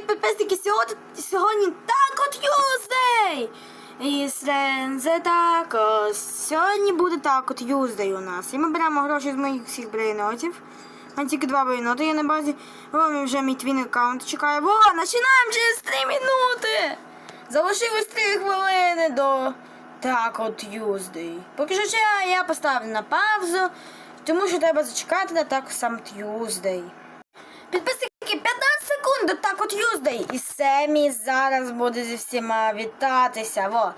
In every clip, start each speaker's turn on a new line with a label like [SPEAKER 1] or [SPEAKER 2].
[SPEAKER 1] підписники, сьогодні, сьогодні так от Юздей! І це так, сьогодні буде так от Юздей у нас. І ми беремо гроші з моїх всіх брейнотів. Мене тільки два брейноти є на базі. О, вже мій твін аккаунт чекає. Во, починаємо через 3 минути! Залишилось 3 хвилини до так от Юздей. Поки що я поставлю на паузу, тому що треба зачекати на так сам Юздей. Підписники 15 секунд до так от Юздей. І Семі зараз буде зі всіма вітатися. Во.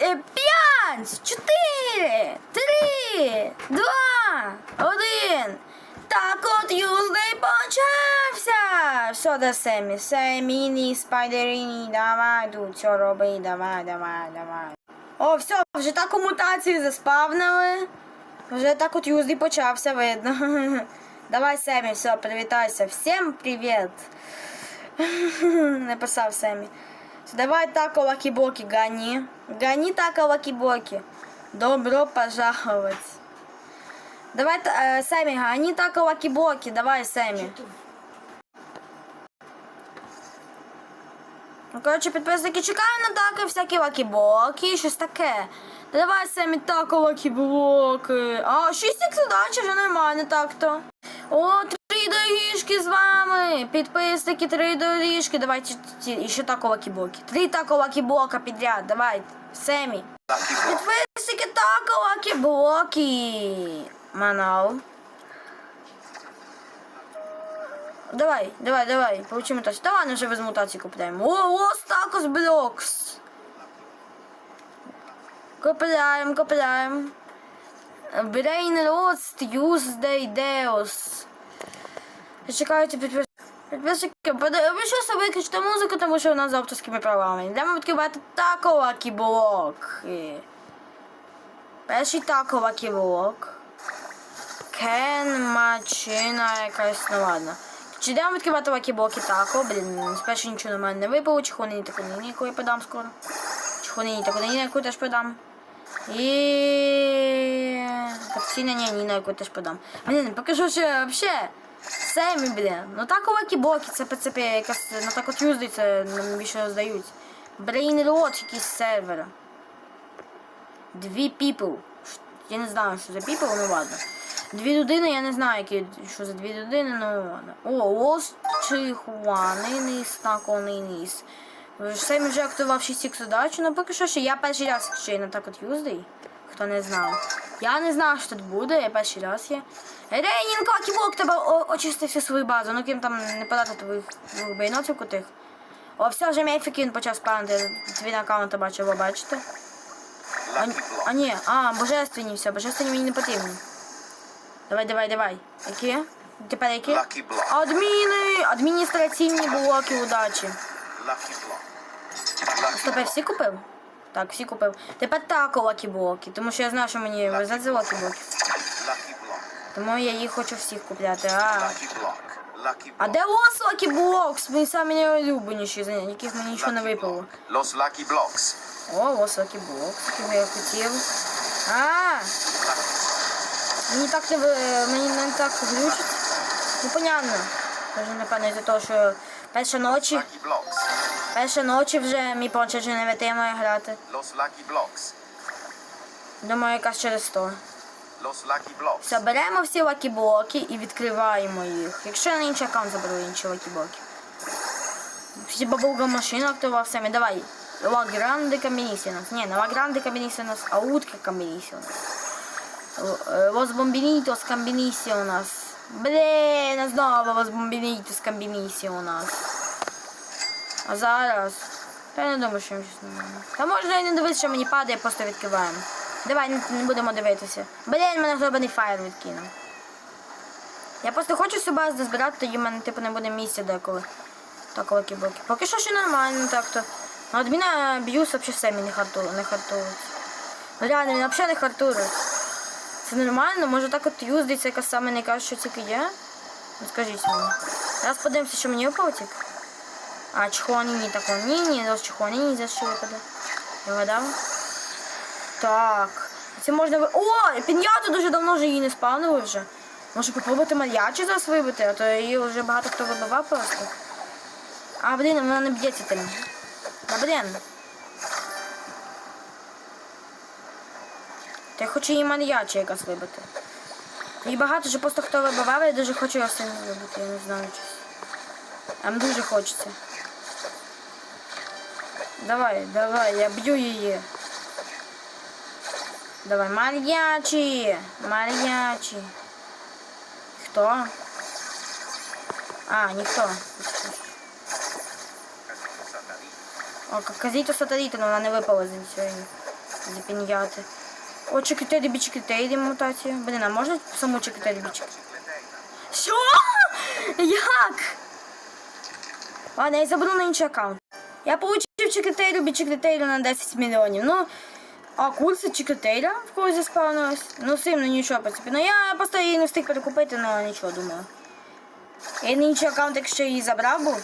[SPEAKER 1] Е, П'ять, чотири, три, два, один. Так от Юздей почався. Все до Семі. Семіні, спайдеріні, давай тут все роби, давай, давай, давай. О, все, вже так у заспавнили. Вже так от Юздей почався, видно. Давай, Семі, все, привітайся. Всім привіт. Написав Семі. Давай тако лаки-боки, гони. Гони тако лаки-боки. Добро пожаловать. Давай, та- э, Сэмми, гони тако лаки-боки. Давай, Сэмми. Ну, коротше, підписники чекаємо на тако всякі лакі-боки, щось таке. Та Давай, Семі, тако лакі-боки. А, 6 х задача вже нормально так-то. О, три доріжки з вами. Підписники, три доріжки. Давайте ще тако лакі-боки. Три тако лакі-бока підряд. Давай, Семі. Підписники тако лакі-боки. Манал. Давай, давай, давай, получи мутацию. Давай, ну вже без мутації купляємо. О, о, стакос блокс. Купляємо, купляємо. Brain Roast Tuesday Deus. Чекайте підпис... підписники. пода- Ви що собі музику, тому що у нас з авторськими правами. Йдемо відкривати таковакі блоки. Перший таковакі блок. Кен мачина якась, ну ладно. Чи йдемо відкривати лакі-блоки тако? Блін, спершу нічого на мене не випало, чехонині таку нині, яку я подам скоро. Чехонині таку нині, яку теж подам. І... Катсіна ні, ні, на яку теж подам. Блін, покажу, що вообще. Семі, блін. Ну так у лакі-блоки, це ПЦП якась, ну так от юздиться, нам більше здають. Brain Rot якийсь сервер. Дві. Ш- Я не знаю, що за people, ну ладно. Дві людини, я не знаю, які, що за дві людини, ну ладно. О, Лос Чихуанинис, Наконинис. Семі вже актував 6 х задачу, ну поки що ще я перший раз ще на так от юздий. Хто не знав. Я не знав, що тут буде, я перший раз є. Рейнін Кокібок, тебе о- очисти всю свою базу, ну ким там не подати твоїх двох кутих. О, все, вже мейфік він почав спавнити, твій аккаунт бачив, ви бачите? А, а ні, а, божественні все, божественні мені не потрібні. Давай, давай, давай. Які? Тепер які? Адміни! Адміністраційні блоки удачі.
[SPEAKER 2] Lucky block.
[SPEAKER 1] Стоп, я всі купив? Так, всі купив. Тепер тако лакі блоки, тому що я знаю, що мені везуть за лакі блоки. Тому я їх хочу всіх купляти. А, а де лос лакі блокс? Мої самі найулюбленіші, за яких мені нічого не випало.
[SPEAKER 2] Lucky Blocks.
[SPEAKER 1] О, лос лакі блокс, який я хотів. А, мені так не мені не так глючить. Ну понятно. Може, напевно, за того, що перша ночі. Перша ночі вже мій планшет вже не витримує грати.
[SPEAKER 2] Los Lucky Blocks.
[SPEAKER 1] Думаю, якраз через то.
[SPEAKER 2] Los Lucky Blocks.
[SPEAKER 1] Все, беремо всі лакі-блоки і відкриваємо їх. Якщо я на інший аккаунт заберу інші лакі-блоки. Всі бабуга машина актував самі. Давай. Ла гранде комбінісіонас. Ні, не ла гранде комбінісіонас, а утка комбінісіонас. Лос бомбінітос комбінісіонас. Блін, знову лос бомбінітос комбінісіонас. А зараз. Я не думаю, що їм щось нормально. Та можна і не дивитися, що мені падає, просто відкриваємо. Давай, не, будемо дивитися. Блін, мене зроблений файл відкинув. Я просто хочу всю базу збирати, тоді в мене типу не буде місця деколи. Так, лакі боки. Поки що ще нормально так-то. А от мене б'юс взагалі самі не хартують. Не. Ну реально, він взагалі не хартують. Це нормально, може так от юздиться, яка саме найкраще, що тільки є? Ну скажіть мені. Зараз подивимося, що мені випало А, Чихуаніні такого. Ні, ні, ось Чихуаніні за що випаде. Я вгадав? Так. Це можна ви. О! Піньяту дуже давно вже її не спавнили вже. Може попробувати мар'ячі зараз вибити, а то її вже багато хто вибивав просто. А, блін, вона не б'ється тим. Та блін. Та я хочу її маньяче якось вибити. Її багато, що просто хто вибивав, я дуже хочу його сильно вибити, я не знаю щось. Нам дуже хочеться. Давай, давай, я б'ю її. Давай, мар'ячі! Мар'ячі. Хто? А, ніхто. О, казіто сатаріта, але вона не випала з цієї з піньяти. О, чекітері бічекітері мутація. Блін, а можна саму чекітері бічекітері? Що? Як? Ладно, я заберу на інший аккаунт. Я получив чекітейру бічекітейру на 10 мільйонів. Ну, а курси чекітейра в когось заспавнилось. Ну, сильно нічого, в принципі. Ну, я просто її не встиг перекупити, але нічого, думаю. Я інший аккаунт, якщо її забрав був,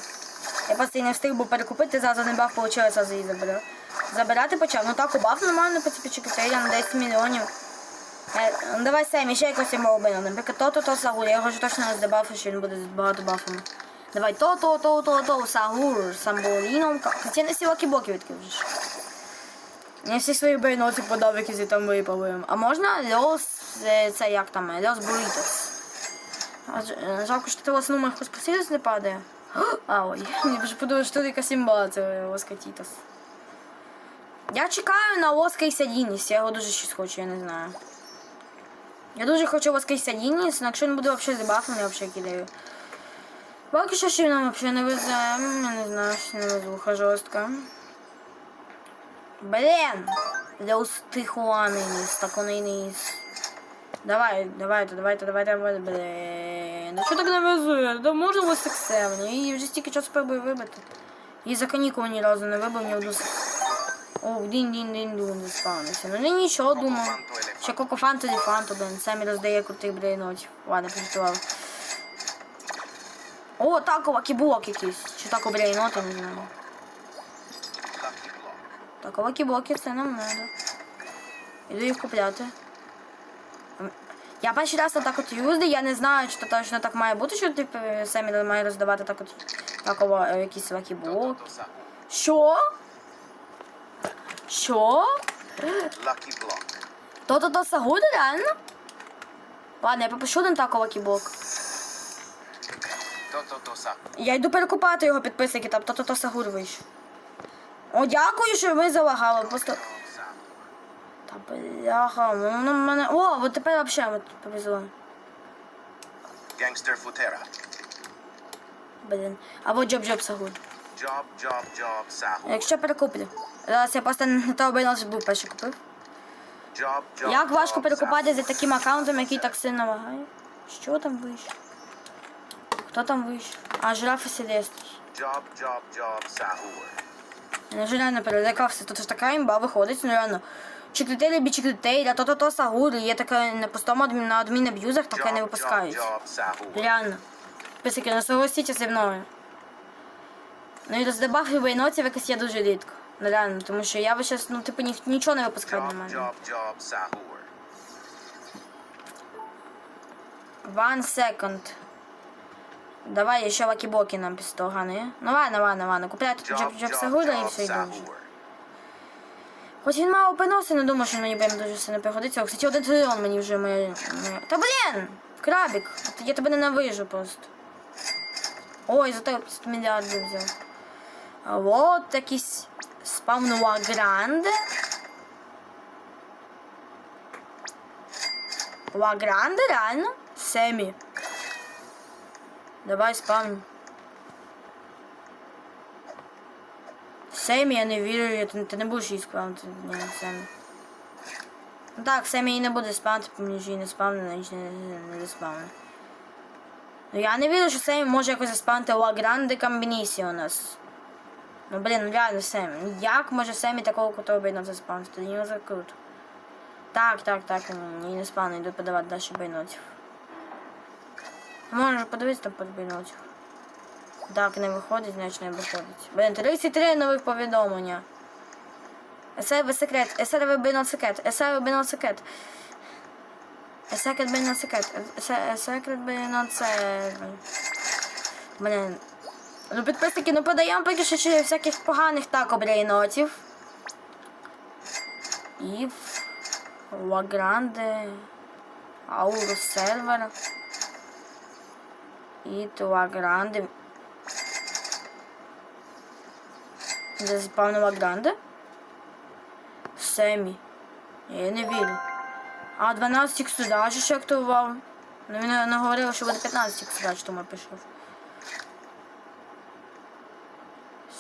[SPEAKER 1] я просто її не встиг був перекупити, зразу не бав, вийшло, зразу її забрав. Забирати почав. Ну так, убав нормально, в принципі, чекітейра на 10 мільйонів. Е, ну, давай Семі, ще якось йому робимо. Наприклад, то, то, то, Сагур. Я його вже точно не здебафив, що він буде з багато бафами. Давай то, то, то, то, то, Сагур, Самболіном. Хоча не всі лакі-боки відкривши. Я всі свої бейноти подав, зі там випали. А можна Льос, е, це як там, е, Льос ж- е, Жалко, що ти вас номер хоч посилюсь не падає. А, ой, я вже подумав, що тут якась імба, це Оскатітос. Я чекаю на Оска і Садініс, я його дуже щось хочу, я не знаю. Я дуже хочу Оска і Садініс, але якщо він буде взагалі забафаний, я взагалі кидаю. Поки що ще нам взагалі не везе, не знаю, що не везуха жорстка. Блін! Для Тихуаниніс, так он і ніс. Давай, давайте, давайте, давайте, давайте, блін. Ну що так не везує? Да можна так севні. Її вже стільки часу спробую вибити. Її за канікули ні разу не вибив, ні одну о, дін дін дін дін заспавнився. Ну не нічого, думав. Ще кокофанту дефанту, блин, самі роздає крутих брейнотів. Ладно, підготував. О, тако вакіблок якийсь. Чи тако брейноти, не знаю.
[SPEAKER 2] Lucky block.
[SPEAKER 1] Так, вакіблоки це нам надо. Іду їх купляти. Я перший раз так от юзди, я не знаю, чи то точно так має бути, що типу самі має роздавати так от такого
[SPEAKER 2] to, Sahur.
[SPEAKER 1] Що? Що? То-то то Сагуди, реально? Ладно, я попрошу один тако
[SPEAKER 2] to, Sahur.
[SPEAKER 1] Я йду перекупати його підписники, там то-то то Сагур вийшов. О, дякую, що ви залагали. Просто. Та бляха, ну ну, мене. О, от тепер взагалі повезло.
[SPEAKER 2] Gangster Futera.
[SPEAKER 1] Блін. А от джоб-джоб Сагур.
[SPEAKER 2] Job, Sahur.
[SPEAKER 1] Якщо перекуплю. Зараз я просто не того бейнос був перший купив. Як важко перекупати за таким аккаунтом, який так сильно вагає? Що там вийшло? Хто там вийшов? А, жираф і Селестр.
[SPEAKER 2] Job, job, job, Sahur.
[SPEAKER 1] Я реально перелякався. Тут ж така імба виходить, ну реально. Чеклітейлі бі чеклітейлі, то то то сагури. Є таке на пустому адмін, на адмін аб'юзах, таке не випускають. Реально. Писики, не согласіться зі мною. Ну і роздебафів бейнотів якось я дуже рідко. Ну реально, тому що я би щас, ну, типу, ні, нічого не випускаю нормально. One second. Давай ще вакібоки нам після. Ну ладно, ладно, ладно. Купляй тут джоб джоб
[SPEAKER 2] job,
[SPEAKER 1] і все йде вже. Хоч він мало пеноси, не думаю, що мені прям дуже сильно пригодиться. О, Кстати, один трильйон мені вже моє. Та блін! Крабік! Я тебе ненавижу просто. Ой, зато я 50 мільярдів взяв. А от якийсь спавнова гранде. Ла гранде, реально? Семі. Давай спавню. Семі, я не вірю, ти, ти не будеш її спавнити. Ні, Семі. Ну так, Семі її не буде спавнити, мені ж її не спавнена, ніч не, не, не заспавнена. Ну я не вірю, що Семі може якось заспавнити Ла Гранде Комбінісіонас. Ну блін, ну реально Семі. Ну, Як може Семі такого крутого бейнота заспавнити? Тоді не дуже круто. Так, так, так, ні, не спавнено, йду подавати далі бейнотів. Можеш подивитися там под бейнотів. Так, не виходить, значить не виходить. Блін, 33 нових повідомлення. СРВ секрет, СРВ бейнот секрет, СРВ бейнот секрет. Секрет бейнот секрет, секрет бейнот секрет. Блін. Ну, підписники, ну подаємо поки що ще всяких поганих тако брейнотів. І Лагранде, Аурус сервер. І Туагранде. Де заспавнив Лагранде? Семі. Я не вірю. А 12 х сюди ще активував. Ну він не говорив, що буде 15 х сюди, тому я пішов.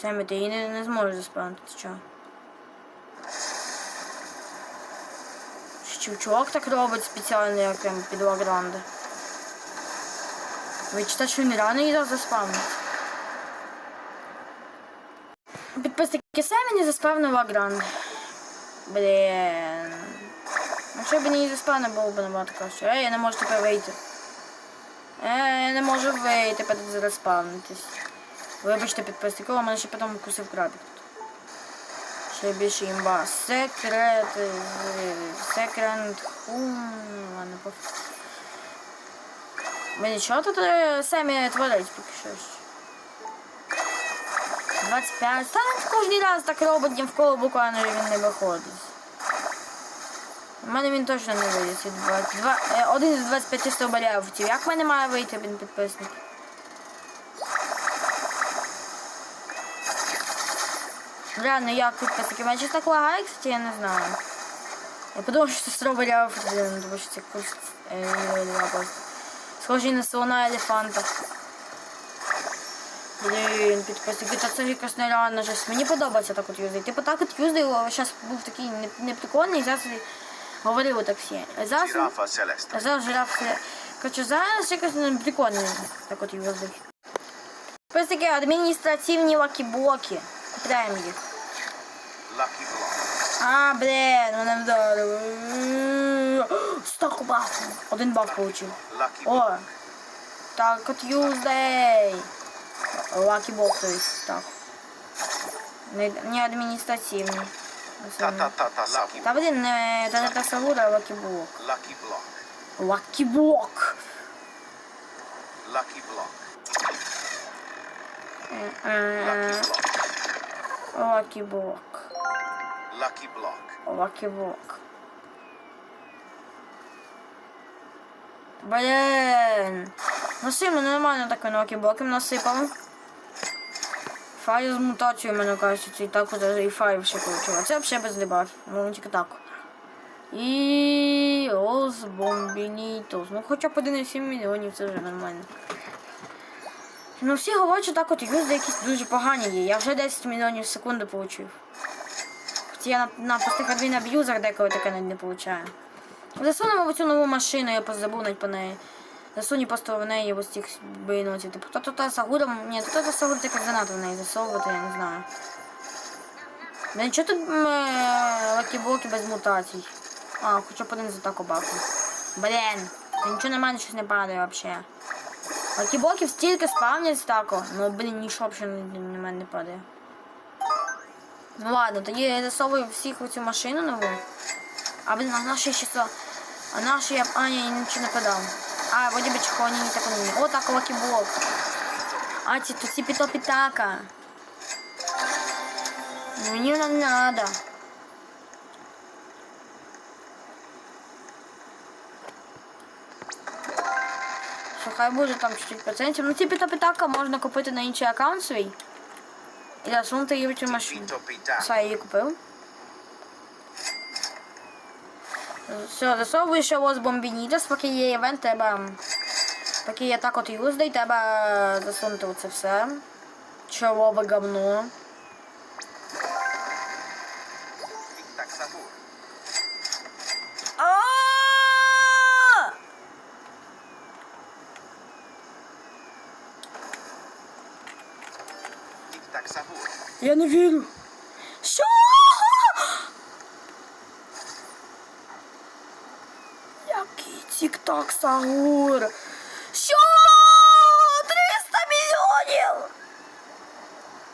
[SPEAKER 1] Семі, ти її не, не зможеш заспавнити, ти чого? Чувак так робить спеціально, як прям під Лагранде? Ви читаєте, що він реально її заспавнив? Підписники самі не заспавнив Лагранде. Блін. Якщо б не заспавнив, було б набагато краще. Ей, я не можу тепер вийти. Ей, я не можу вийти, перед заспавнитись. Вибачте, підписники, у мене ще потім кусив крабик. Ще більше імба. Секрет. Секрет. Хум. Ладно, пофіг. Ми нічого тут е, самі творить поки що. 25. Та кожен раз так робить, в кого буквально він не виходить. У мене він точно не вийде. ці 22. Е, Один із 25 стовбарів. Як в мене має вийти він підписник? Реально, як підписники? Мене щось так лагає, кстати, я не знаю. Я подумав, що це стробаря, тому що це просто. Схожий на слона елефанта. Блін, підписники, та це якось нереально жесть. Мені подобається так от юзати. Типу так от юзаю, зараз був такий не- неприкольний, зараз говорили так всі. А Зараз,
[SPEAKER 2] Giraffa celeste.
[SPEAKER 1] а зараз жираф. все. Коротше, зараз якось не прикольний так от юзати. Підписники, адміністративні лакіблоки. Купляємо їх.
[SPEAKER 2] Block.
[SPEAKER 1] А, блін, мене вдарило. Сток баф. Один баф получив. О, так от Юздей. Лаки бог, то есть так. Не, не адміністративний. Та блін, не та, та Сагура, а Лакі Блок. Лакі Блок.
[SPEAKER 2] Block.
[SPEAKER 1] Е,
[SPEAKER 2] Lucky block.
[SPEAKER 1] Лакі Блок.
[SPEAKER 2] Lucky block.
[SPEAKER 1] Лакі Блок. Блін. Ну сильно нормально так на Лакі Блоком насипав. Файл з мутацією, мене кажуть, і так от і файл ще получив. Це взагалі без дебафів. Ну тільки так. І Оз Бомбінітос. Ну хоча б 1,7 мільйонів, це вже нормально. Ну всі говорять, що так от юзди якісь дуже погані є. Я вже 10 мільйонів в секунду получив. Хоча я на, на простих адмін-аб'юзах деколи таке не получаю. Засунемо в цю нову машину, я позабув навіть по неї. Засуні просто в неї ось цих бейнотів. Типу, то то та Сагура, ні, то та Сагура тільки занадто в неї засовувати, я не знаю. Блін, чого тут лакіблоки без мутацій? А, хоча б один за таку баку. Блін, нічого нормально щось не падає взагалі. Лакіблоків стільки спавнять тако, ну блін, нічого взагалі на мене не падає. Ну ладно, тоді я засовую всіх у цю машину нову. А блин, а наші ще що? А наші я... А, ні, нічого не подав. А, вроде бы чехони не так не. О, так, лакіблок. А, ці тут ці питопітака. Мені не надо. Що хай буде там чуть-чуть процентів. Ну ці питопітака можна купити на інший аккаунт свій. І засунути її в цю машину.
[SPEAKER 2] Pito pita.
[SPEAKER 1] Все, я її купив. Все, засовую ще ось бомбінітас, поки є івент, треба. Поки є так от юздей, треба засунути оце все. Чолове говно. Я не вірю. так, Сагур. Що? 300 мільйонів!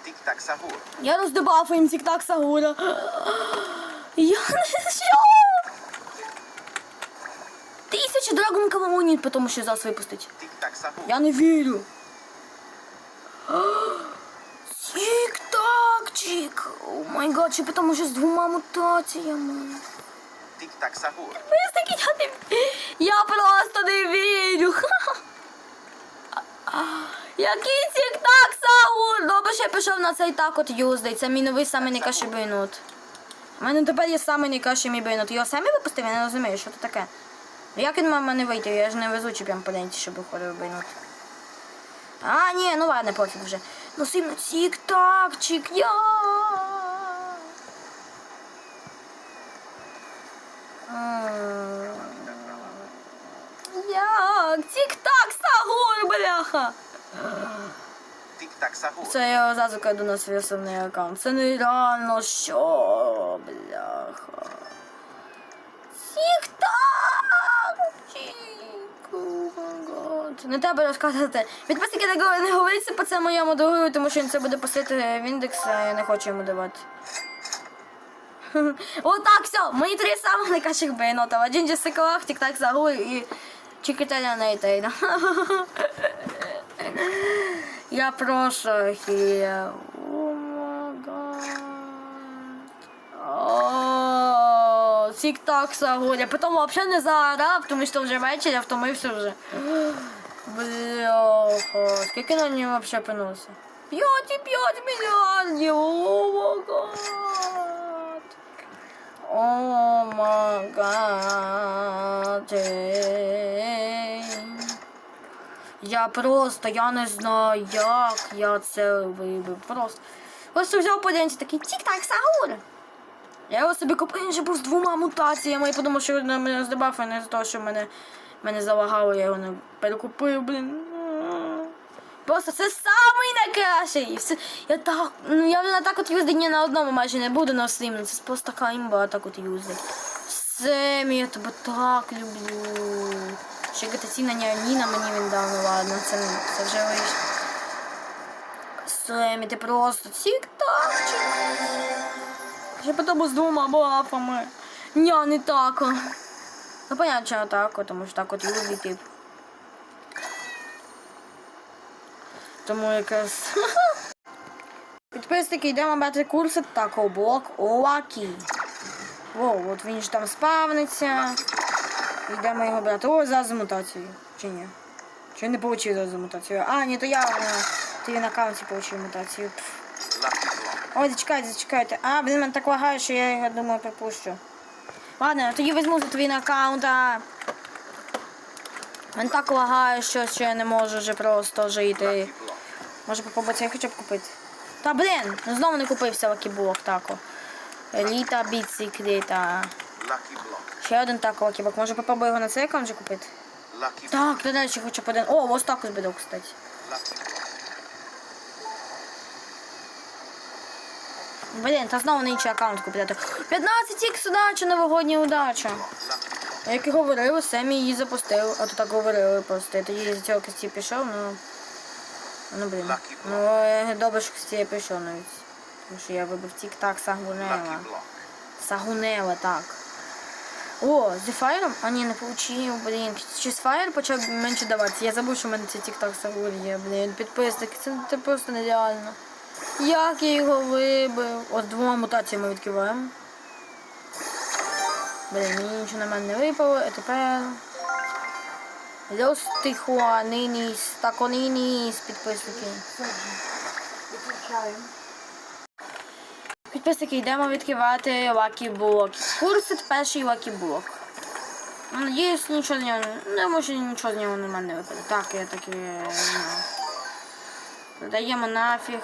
[SPEAKER 2] Тік-так Сагур.
[SPEAKER 1] Я роздебафу їм тік-так Сагура. Я не що? Тисяча драгункова монет, тому що зараз випустить.
[SPEAKER 2] Тік-так Сагур.
[SPEAKER 1] Я не вірю. Тік-такчик. О май гад, чи тому що з двома мутаціями.
[SPEAKER 2] Тік-так Сагур.
[SPEAKER 1] Ви такі я не... Я просто не вірю. Який тік-так, Сауль! Добре, що я пішов на цей так от юздий. Це мій новий самий найкращий бейнут. У мене тепер є самий найкращий мій бейнут. Його самі випустив, я не розумію, що це таке. Як він мав мене вийти? Я ж не везучий прям по денці, щоб виходив бейнут. А, ні, ну ладно, пофіг вже. Ну сильно тік-такчик, я. М. Як? Тік-так, Сагор, бляха!
[SPEAKER 2] Tic-tac sahur.
[SPEAKER 1] Це я зразу кладу на свій основний аккаунт. Це нереально, що, бляха. Тік-так! Тік. Не треба розказувати. Підписники не не говориться по це моєму другу, тому що він це буде посити в індекс, а я не хочу йому давати. Отак, все, мої три самих найкращих бейнота. Джинджі Сикалах, Тік-Так Загуй і Чикітеля Нейтейна. Я прошу Ахія. О май гад. Тік-так Сагуля. Потім взагалі не заорав, тому що вже вечір, я втомився вже. Бляха. Скільки на нього взагалі приносить? 5,5 мільярдів. О май гад. О. Я просто, я не знаю, як я це вибив. Просто. Просто взяв подивився такий тік-так, Сагур. Я його собі купив, він же був з двома мутаціями. Я подумав, що він мене здобав, а не з того, що мене, мене залагало, я його не перекупив, блін. Просто це самий найкращий. Все, я так, ну я вже на так от юздить ні на одному майже не буду на всім. Це просто така імба так от юздить. Семі, я тебе так люблю. Ще гатаційна Ніна мені він дав, ну ладно, це, це вже вийшло. Семі, ти просто тік-такчик. Ще потім з двома бафами. Ні, не так. Ну, понятно, що так, тому що так от юзий тип. Тому якраз. Підписники, йдемо брати курси такого блок Лакі. Воу, от він ж там спавниться. Йдемо його брати. О, зараз мутацію. Чи ні? Чи не получив зараз мутацію? А, ні, то я на ти на аккаунті получив мутацію. Ой, зачекайте, зачекайте. А, блін, мене так лагає, що я його думаю пропущу. Ладно, тоді візьму за твій аккаунта. Мене так лагає, що я не можу вже просто жити.
[SPEAKER 2] Lucky block.
[SPEAKER 1] Може попробувати, я хочу б купити. Та блін, ну знову не купився лакіблок тако. Еліта, біцикліта.
[SPEAKER 2] Lucky.
[SPEAKER 1] Ще один тако лакібок. Може попробую його на цей аккаунт вже купити? Так, то далі хочу по один. О, ось так ось кстати.
[SPEAKER 2] Lucky.
[SPEAKER 1] Блін, та знову на інший аккаунт купити. 15 ікс удача, новогодня удача.
[SPEAKER 2] Lucky block.
[SPEAKER 1] Як і говорили, Семі її запустив. А то так говорили просто. Я тоді з цього кості пішов, ну. Ну блін. Ну е, добре, що я пішов навіть. Тому що я вибив тік-так Сагунева.
[SPEAKER 2] Lucky block.
[SPEAKER 1] Сагунева, так. О, з Фаєром? А ні, не получив, блін. Чи з Фаєр почав менше даватися. Я забув, що в мене це тік-так Сагуль є, блін. Підписник, це, це просто нереально. Як я його вибив? От двома мутаціями відкриваємо. Блін, мені нічого на мене не випало, а тепер. Льос Тихуаниніс, Таконініс, підписники. Підписники, йдемо відкривати Lucky Block. Курсит перший Lucky Block. Ну, Надіюсь, нічого з нього не. Не може нічого з нього мене не випаде. Так, я таки не. Даємо нафіг.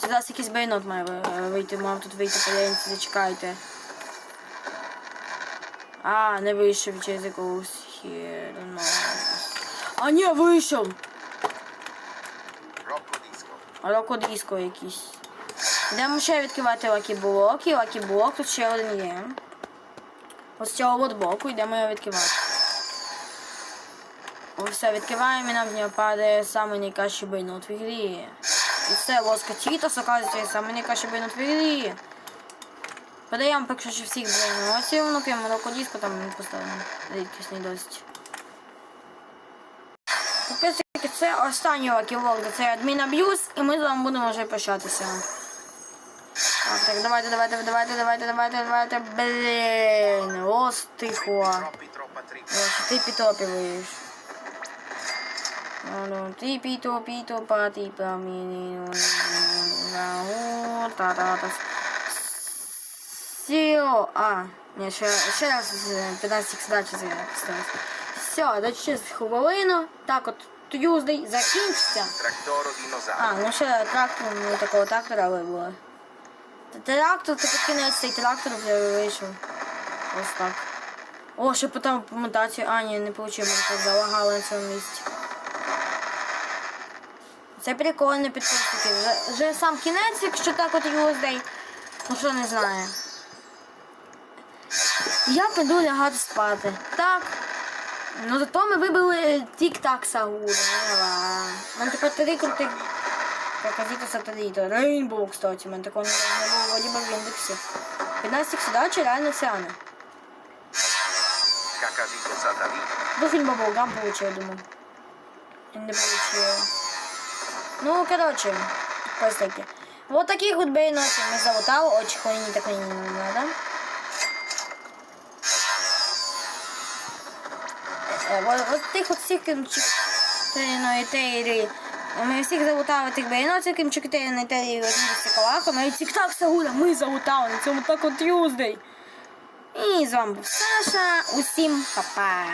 [SPEAKER 1] Зараз якийсь бейнот має ви- вийти, мав тут вийти поленці, зачекайте. А, не вийшов через якогось херну. А, ні, вийшов! Рокодиско якийсь. Йдемо ще відкривати лакіблок. І лакіблок тут ще один є. Ось з цього от боку йдемо його відкривати. Ось все, відкриваємо і нам з нього падає саме найкращий бейнот в ігрі. І це лоска Тітос, оказується, саме найкращий бейнот в ігрі. Подаємо поки що всіх бейнотів, ну прямо рокодиско там поставимо. Рідкісний досить. Підписники, це останній лаківок, це адмін аб'юз, і ми з вами будемо вже прощатися. Так, так, давайте, давайте, давайте, давайте, давайте, давайте. Блін, ось тихо. Ось ти підтопюєш. Ну, ти піто, піто, паті, паміні, та та а, ні, ще, ще раз е, 15 задачі поставити. Все, до 6 хвилину. Так от, Tuesday закінчиться. А, ну ще трактор, ну такого трактора вибуло. Трактор, це під кінець цей трактор вже вийшов. Ось так. О, ще потім мутацію. А, ні, не вийшло, залагало на цьому місці. Це прикольно підписники. Вже, вже сам кінець, якщо так от USD. Ну що не знаю. Я піду лягати спати. Так. Ну зато ми вибили тік-так. У мене тепер три крутих проказіти сателіта. Рейнбоу, кстати, мене такого не було вроді би в індексі. 15 задача реально.
[SPEAKER 2] Cacasito satellite.
[SPEAKER 1] Ну, фильм я думаю. Не получил. Ну, короче, постойте. Вот таких вот бейнотов мы залутал. Очень хуйни такой не надо. Вот тих от всіх кимчик ну. Ми всіх залутали тих бейнотів, кимчик тейрі, на тейрі, І. Тік-так Сагуля, ми залутали на цьому так от Юздей. І з вами був Саша. Усім па-па.